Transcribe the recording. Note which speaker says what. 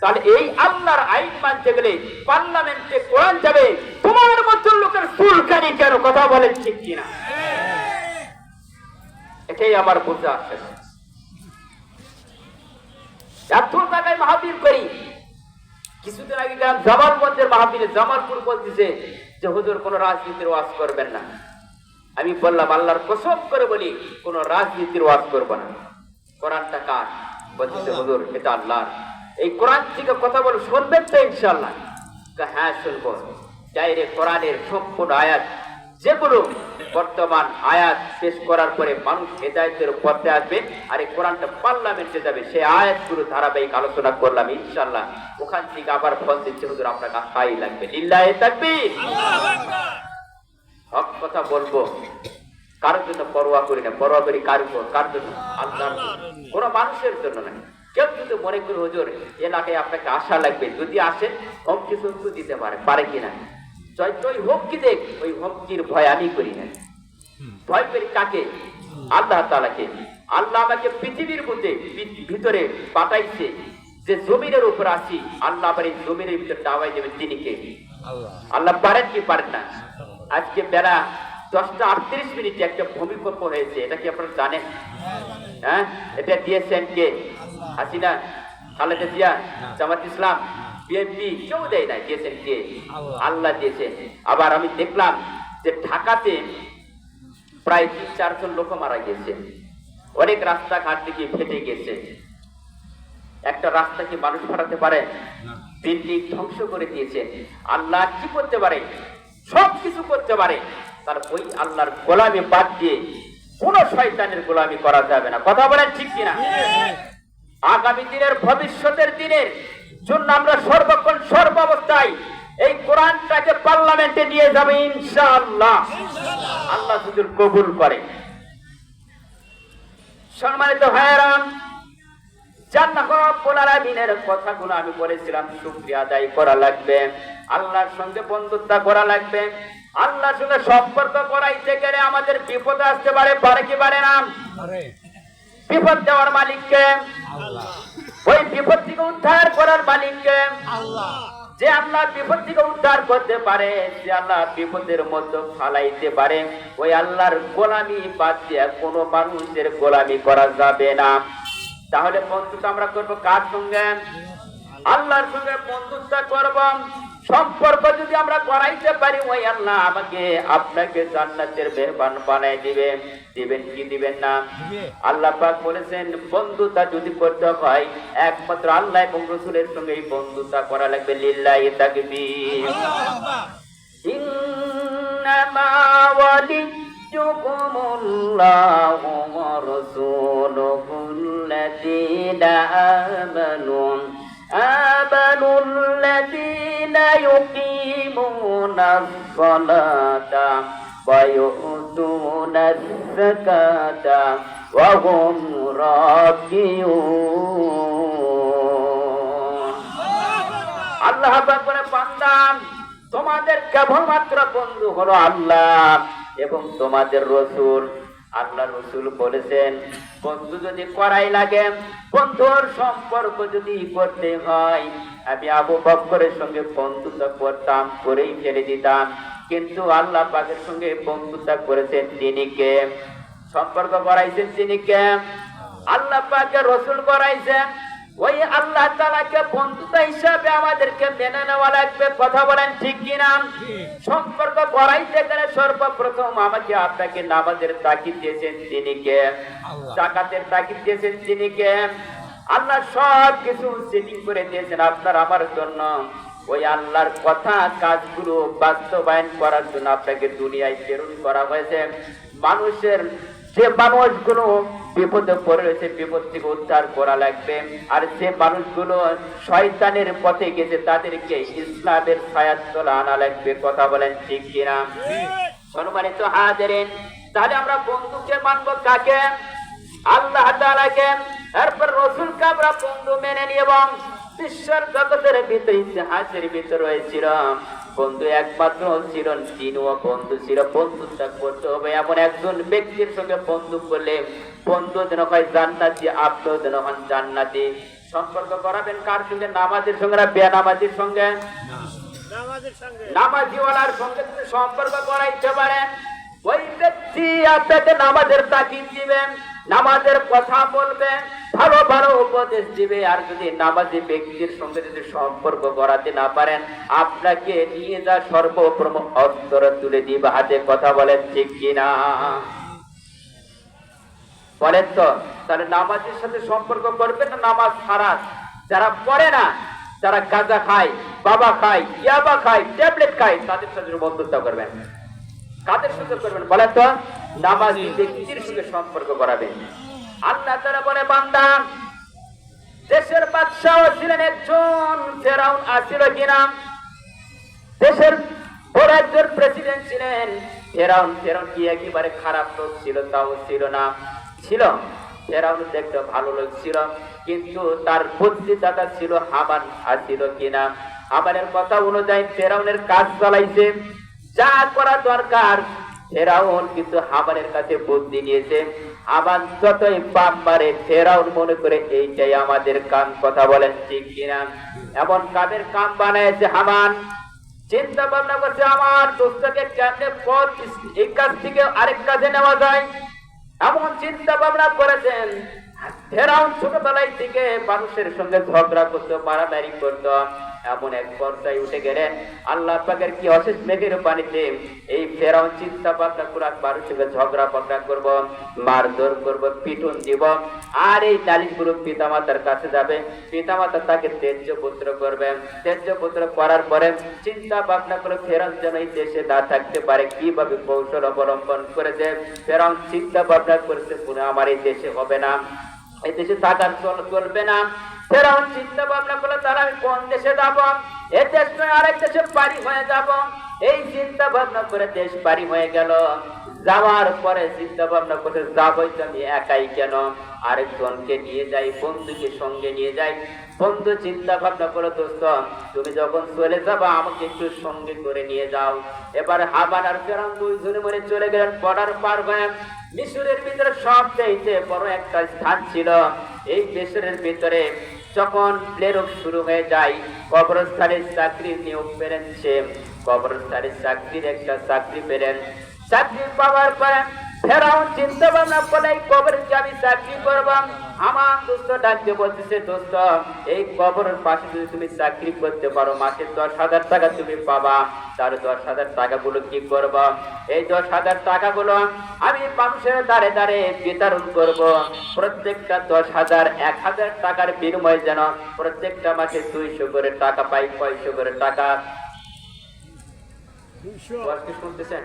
Speaker 1: তাহলে এই আল্লাহর আইন মানতে গেলে পার্লামেন্টে কোরআন যাবে, তোমার মতো লোকের চুলকানি কেন? কথা বলেন ঠিক কিনা? এটাই আমার বুঝতে আসছে এত করি। কিছুদিন আগে গেলাম জামালগঞ্জের মাহাবীরে, জামালপুর বলতেছে যে, হুজুর, কোন রাজনীতির ওয়াজ করবেন না। আমি বললাম, আল্লাহর কসম করে বলি, কোন রাজনীতির ওয়াজ করব না। কোরআনটা কার? বলতেছে, হুজুর, এটা আল্লাহর। এই কোরআন থেকে কথা বলে শুনবেন তো ইনশাল্লাহ হ্যাঁ শুনব। ডাইরেক্ট কোরআনের সম্পূর্ণ আয়াত যেগুলো বর্তমান আয়াত শেষ করার পরে মানুষ হেদায়তের পথে আসবে আর এই কোরআনটা পার্লামেন্টে যাবে। সেই আয়াতগুলো ধারাবাহিক আলোচনা করলাম ইনশাল্লাহ ওখান থেকে আবার ফল দিচ্ছে। হুজুর, আপনার কাছে লাগবে। লিল্লাহে তাকবীর! হক কথা বলব। কারোর জন্য পরোয়া করি না। পরোয়া করি কার উপর? কার জন্য? আল্লাহর জন্য। কোনো মানুষের জন্য না। কেউ কিন্তু মনে করি হুজুর এলাকায় আপনাকে আশা লাগবে যদি আসেন হুমকি সন্তু দিতে পারে পারে কিনা? চৈত্র ওই হুমকি দেখ ওই হুমকির ভয় আমি করি না। ভয় করি কাকে? আল্লাহ তালাকে আল্লাহ আমাকে পৃথিবীর মধ্যে ভিতরে পাঠাইছে যে জমিনের উপর আসি আল্লাহ আবার এই জমিনের ভিতরে দাওয়াই দেবেন তিনি কে? আল্লাহ। পারেন কি পারেন না? আজকে বেলা দশটা আটত্রিশ মিনিটে একটা ভূমিকম্প হয়েছে এটা কি আপনারা জানেন? হ্যাঁ? এটা দিয়েছেন কে? হাসিনা খালেদা জিয়া জামাত ইসলাম বিএনপি কেউ দেয় না দিয়েছেন কে? আল্লাহ। দিয়েছেন। আবার আমি দেখলাম যে ঢাকাতে প্রায় তিন চারজন লোক মারা গেছে। অনেক রাস্তাঘাট থেকে ফেটে গেছে। একটা রাস্তা কি মানুষ ফাটাতে পারে? বিল্ডিং ধ্বংস করে দিয়েছে। আল্লাহ কি করতে পারে? সব কিছু করতে পারে। তার ওই আল্লাহর গোলামি বাদ দিয়ে কোন শয়তানের গোলামি করা যাবে না। কথা বলেন ঠিক কিনা? আগামী দিনের, ভবিষ্যতের দিনের জন্য আমরা সর্বক্ষণ সর্বাবস্থায় এই কোরআনটাকে পার্লামেন্টে নিয়ে যাবে ইনশাআল্লাহ। আল্লাহ যদি কবুল করে। সম্মানিত ভাইয়েরাম আমি বলেছিলাম, শুক্রিয়া আদায় করা লাগবে। আল্লাহর সঙ্গে বন্ধুত্ব করা লাগবে। আল্লাহর সঙ্গে সম্পর্ক করাইতে গেলে আমাদের বিপদ আসতে পারে পারে কি পারে না? বিপদ দেওয়ার মালিককে ওই বিপদ থেকে উদ্ধার করার মালিককে যে আল্লাহ বিপদ থেকে উদ্ধার করতে পারে যে আল্লাহ বিপদের মধ্যে ফালাইতে পারে। ওই আল্লাহর গোলামি বাদ দিয়ে কোনো মানুষের গোলামি করা যাবে না। তাহলে বন্ধুত্ব আমরা করব কার সঙ্গে? আল্লাহর সঙ্গে বন্ধুত্ব করব। সম্পর্ক যদি আমরা করাইতে পারি ওই আল্লাহ আমাকে আপনাকে জান্নাতের মেহমান বানাই দিবেন। দিবেন কি দিবেন না? আল্লাহ পাক বলেছেন বন্ধুতা যদি করতে হয় একমাত্র আল্লাহ এবং রসুলের সঙ্গে এই বন্ধুতা করা লাগবে লিল্লাহ তাকবীর। ইন্নামা آمنوا الذين يقيمون الصلاة ويؤتون الزكاة وهم راكعون আল্লাহ পাক বলে বান্দা তোমাদের কেবলমাত্র বন্ধু হলো আল্লাহ এবং তোমাদের রসুল আল্লাহ রসুল বলেছেন, বন্ধু যদি করাই লাগে, বন্ধুর সম্পর্ক যদি করতে হয়, আমি আবু বক্করের সঙ্গে বন্ধুত্ব করতাম, করেই ফেলে দিতাম। কিন্তু আল্লাহ পাকের সঙ্গে বন্ধুত্ব করেছেন তিনি কে? সম্পর্ক করাইছেন তিনি কে? আল্লাহ পাকে রসুল করাইছেন ওই আল্লাহ তালাকে বন্ধুতা হিসাবে আমাদেরকে মেনে নেওয়া লাগবে কথা বলেন ঠিক কিনা? সম্পর্ক করাইতে গেলে সর্বপ্রথম আমাকে আপনাকে নামাজের তাকিদ দিয়েছেন তিনি কে? জাকাতের তাকিদ দিয়েছেন তিনি কে? আল্লাহ সব কিছু সেটিং করে দিয়েছেন আপনার আমার জন্য। ওই আল্লাহর কথা কাজগুলো বাস্তবায়ন করার জন্য আপনাকে দুনিয়ায় প্রেরণ করা হয়েছে। মানুষের যে মানুষগুলো বিপদে পড়ে রয়েছে বিপদ থেকে উদ্ধার করা লাগবে। আর যে মানুষগুলো শয়তানের পথে গেছে তাদেরকে ইসলামের ছায়ার তোলা আনা লাগবে। কথা বলেন ঠিক কিনা? সম্মানিত হাজারেন তাহলে আমরা বন্ধুকে মানবো কাকে? আল্লাহ তাআলাকে। এরপর রসুলকে আমরা বন্ধু মেনে নিই এবং বিশ্বের জগতের ভিতরে ইতিহাসের ভিতরে রয়েছিল। বন্ধু একমাত্র ছিল তিনিও বন্ধু ছিল। বন্ধুত্ব করতে হবে। এমন একজন ব্যক্তির সঙ্গে বন্ধু করলে বন্ধু যেন হয় জান্নাতি আপনিও যেন হন জান্নাতি। সম্পর্ক করাবেন কার সঙ্গে? নামাজের সঙ্গে না বেনামাজির সঙ্গে? নামাজিওয়ালার সঙ্গে যদি সম্পর্ক করাইতে পারেন ওই ব্যক্তি আপনাকে নামাজের তাকিদ দিবেন নামাজের কথা বলবেন ভালো ভালো উপদেশ দিবে। আর যদি নামাজি ব্যক্তির সঙ্গে যদি সম্পর্ক করাতে না পারেন আপনাকে নিয়ে যা সর্বপ্রথম অস্ত্র তুলে দিবে। হাতে কথা বলেন ঠিক কিনা? বলেন তো তাহলে নামাজের সাথে সম্পর্ক করবেন না নামাজ হারাস যারা পড়ে না যারা গাঁজা খায় বাবা খায় ইয়াবা খায় ট্যাবলেট খায় তাদের সাথে বন্ধুত্ব করবেন। কাদের করবেন? বলেন তো নামাজি ব্যক্তির সঙ্গে সম্পর্ক করাবেন আল্লাহ তারা বলে বান্দা দেশের বাদশাহ ছিলেন একজন ফেরাউন আসিল কিনা? দেশের বড় একজন প্রেসিডেন্ট ছিলেন ফেরাউন। ফেরাউন কি একেবারে খারাপ লোক ছিল তাও ছিল না। ছিল। ফেরাউন দেখতে ভালো লোক ছিল, কিন্তু তার বুদ্ধিদাতা ছিল হামান আসিল কিনা। হামানের কথা অনুযায়ী ফেরাউনের কাজ চালাইছে। যা করা দরকার, ফেরাউন কিন্তু হামানের কাছে বুদ্ধি নিয়েছে। হামান যতই পাপ মারে, ফেরাউন মনে করে এইটাই আমাদের কাম কথা বলেন ঠিক কিনা। এমন কাদের কাম বানাইছে হামান। চিন্তা ভাবনা করছে আমার দোস্তকে কেমনে পথ এই কাজ থেকে আরেক কাজে নেওয়া যায়? এমন চিন্তা ভাবনা করেছেন ছোটবেলায় থেকে মানুষের সঙ্গে ঝগড়া করতো মারামারি করতো। এমন এক পর্যায়ে উঠে গেলেন। আল্লাহ পাকের কি অশেষ মেঘের পানিতে এই ফেরাউন চিন্তা ভাবনা করে আর মানুষের সঙ্গে ঝগড়া পগড়া করব, মারধর করব, পিটুন দিব। আর এই নালিশগুলো পিতামাতার কাছে যাবে। পিতামাতা তাকে তেজ্য পুত্র করবেন তেজ্য পুত্র করার পরে চিন্তা ভাবনা করে ফেরাউন যেন এই দেশে না থাকতে পারে, কীভাবে কৌশল অবলম্বন করেছে। ফেরাউন চিন্তা ভাবনা করেছে, পুনঃ, আমার এই দেশে হবে না। এই দেশে থাকার চল চলবে না। ফেরাউন চিন্তা ভাবনা করলে তারা আমি কোন দেশে যাব? এ দেশ নয়, আরেক দেশে পারি হয়ে যাব। এই চিন্তা ভাবনা করে দেশ পারি হয়ে গেল। যাওয়ার পরে চিন্তা ভাবনা করে যাবই তো আমি একাই কেন? আরেকজনকে নিয়ে যাই, বন্ধুকে সঙ্গে নিয়ে যাই। বন্ধু চিন্তা ভাবনা করে দোস্ত, তুমি যখন চলে যাবা, আমাকে একটু সঙ্গে করে নিয়ে যাও। এবার হাবান আর ফেরাউন দুইজনে মরে চলে গেলেন বর্ডার পার হয়ে। মিশরের ভিতরে সব চাইতে বড় একটা স্থান ছিল। এই মিশরের ভিতরে যখন প্লেরক শুরু হয়ে যায় কবরস্থানের চাকরি নিয়োগ পেলেন সে। কবরস্থানের চাকরির একটা চাকরি পেলেন। চাকরি পাওয়ার পরে ফেরাও চিন্তা ভাবনা করে এই আমি চাকরি করব? আমার দোস্ত ডাকতে বলতেছে দোস্ত এই কবরের পাশে যদি তুমি চাকরি করতে পারো মাসে দশ হাজার টাকা তুমি পাবা। তার দশ হাজার টাকাগুলো কি করব? এই দশ হাজার টাকাগুলো আমি মানুষের দাঁড়ে দাঁড়ে বিতরণ করব। প্রত্যেকটা দশ হাজার এক হাজার টাকার বিনিময়ে যেন প্রত্যেকটা মাসে দুইশো করে টাকা পাই পয়সা করে টাকা। শুনতেছেন?